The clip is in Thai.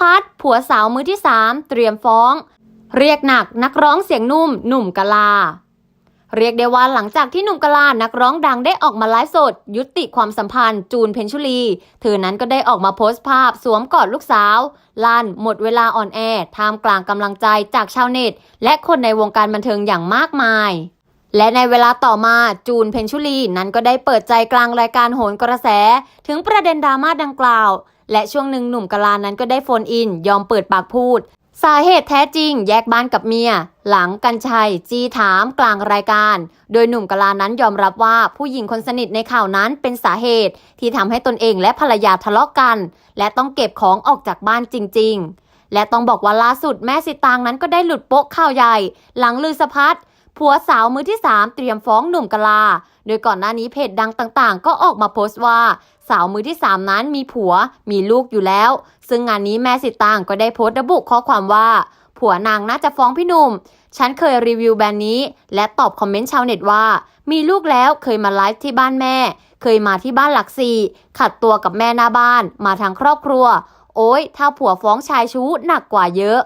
พัฒน์ผัวสาวมือที่สามเตรียมฟ้อง เรียกหนักนักร้องเสียงนุ่ม หนุ่มกะลา เรียกได้ว่าหลังจากที่หนุ่มกะลานักร้องดังได้ออกมาไลฟ์สด ยุติความสัมพันธ์ จูนเพนชุลี เธอนั้นก็ได้ออกมาโพสต์ภาพ สวมกอดลูกสาว ลั่นหมดเวลาอ่อนแอท่ามกลางกำลังใจจากชาวเน็ต และคนในวงการบันเทิงอย่างมากมายและในเวลาต่อมาจูนเพนชุลีนั้นก็ได้เปิดใจกลางรายการโหนกระแส ถึงประเด็นดราม่าดังกล่าว และช่วงหนึ่งหนุ่มกะลานั้นก็ได้โฟนอิน ยอมเปิดปากพูด สาเหตุแท้จริง แยกบ้านกับเมีย หลังกันชัย จีถามกลางรายการ โดยหนุ่มกะลานั้นยอมรับว่าผู้หญิงคนสนิทในข่าวนั้นเป็นสาเหตุ ที่ทำให้ตนเองและภรรยาทะเลาะกัน และต้องเก็บของออกจากบ้านจริง ๆ และต้องบอกว่าล่าสุดแม่สิตางนั้นก็ได้หลุดโป๊ะข่าวใหญ่ หลังลือสะพัด ผัวสาวมือที่ 3 เตรียมฟ้องหนุ่มกะลา โดยก่อนหน้านี้เพจดังต่างๆ ก็ออกมาโพสต์ว่า สาวมือที่ 3 นั้นมีผัวมีลูกอยู่แล้ว ซึ่งงานนี้แม่สิตางก็ได้โพสต์ระบุข้อความว่า ผัวนางน่าจะฟ้องพี่หนุ่ม ฉันเคยรีวิวแบรนด์นี้ และตอบคอมเมนต์ชาวเน็ตว่า มีลูกแล้วเคยมาไลฟ์ที่บ้านแม่ เคยมาที่บ้านหลักสี่ขัดตัวกับแม่หน้าบ้าน มาทางครอบครัว โอ้ยถ้าผัวฟ้องชายชู้หนักกว่าเยอะ